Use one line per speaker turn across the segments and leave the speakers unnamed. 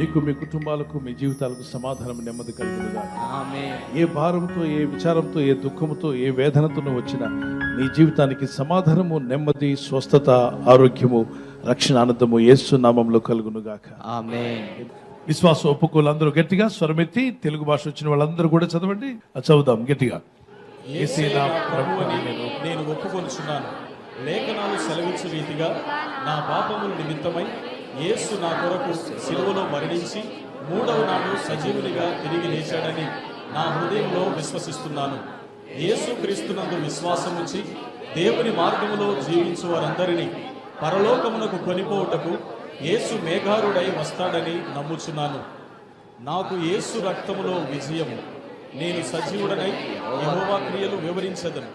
మీకు మీ కుటుంబాలకు మీ జీవితాలకు సమాధానం నెమ్మది
ఆమేన్.
ఏ భారంతో ఏ విచారంతో ఏ దుఃఖంతో ఏ వేదనతో వచ్చినా నీ జీవితానికి సమాధానము నెమ్మది స్వస్థత ఆరోగ్యము రక్షణ ఆనందము యేసు నామంలో కలుగునుగాక.
ఆమేన్.
విశ్వాస ఒప్పుకోలందరూ గట్టిగా స్వరమెత్తి తెలుగు భాష వచ్చిన వాళ్ళందరూ కూడా చదవండి. చదువుదాం గట్టిగా.
నేను ఒప్పుకొనుచున్నాను. లేఖనాలు సెలవించు రీతిగా నా పాపముల నిమిత్తమై యేసు నా కొరకు సిలువలో మరణించి మూడవ నాడు సజీవునిగా తిరిగి లేచాడని నా హృదయంలో విశ్వసిస్తున్నాను. యేసు క్రీస్తునందు విశ్వాసం ఉంచి దేవుని మార్గములో జీవించు వారందరినీ పరలోకమునకు కొనిపోవుటకు యేసు మేఘారుడై వస్తాడని నమ్ముచున్నాను. నాకు యేసు రక్తములో విజయము. నేను సజీవుడనై యహోవా క్రియలు వివరించదను.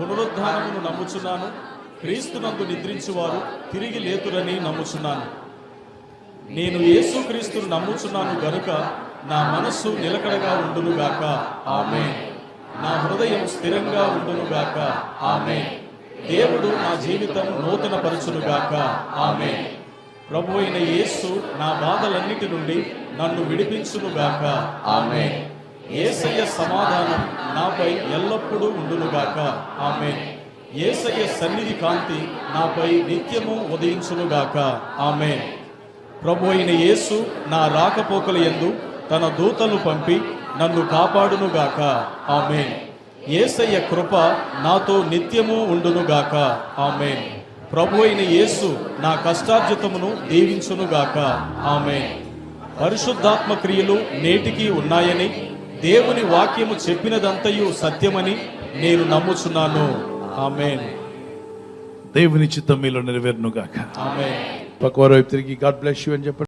పునరుద్ధానమును నమ్ముచున్నాను. క్రీస్తునందు నిద్రించువారు తిరిగి లేతురని నమ్ముచున్నాను. నేను యేసుక్రీస్తును నమ్ముచున్నాను గనుక నా మనస్సు నిలకడగా ఉండునుగాక. ఆమె నా హృదయం స్థిరంగా ఉండునుగాక. ఆమె దేవుడు నా జీవితం నూతన పరచునుగాక ఆమె ప్రభు అయిన యేసు నా బాధలన్నిటి నుండి నన్ను విడిపించునుగాక. ఆమె ఏసయ్య సమాధానం నాపై ఎల్లప్పుడూ ఉండునుగాక. ఆమె ఏసయ్య సన్నిధి కాంతి నాపై నిత్యము ఉదయించునుగాక. ఆమె ప్రభు అయిన యేసు నా రాకపోకల యందు తన దూతలు పంపి నన్ను కాపాడునుగాక ఆమె ఏసయ్య కృప నాతో నిత్యము ఉండునుగాక ఆమె ప్రభు అయిన యేసు నా కష్టార్జితమును దీవించునుగాక ఆమె పరిశుద్ధాత్మ క్రియలు నేటికి ఉన్నాయని దేవుని వాక్యము చెప్పినదంతయు సత్యమని నేను నమ్ముచున్నాను. ఆమెన్.
దేవుని చిత్తం మీలో నెరవేరునుగాక
ఆమెన్.
పక్క వైపు తిరిగి గాడ్ బ్లెస్ యూ అని చెప్పండి.